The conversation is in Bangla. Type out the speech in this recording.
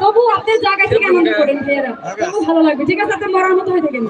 তবু আপনার জায়গা থেকে আনন্দ করেন আচ্ছা। ভালো লাগবে। ঠিক আছে আপনার মরার মতো হয়ে থাকেন।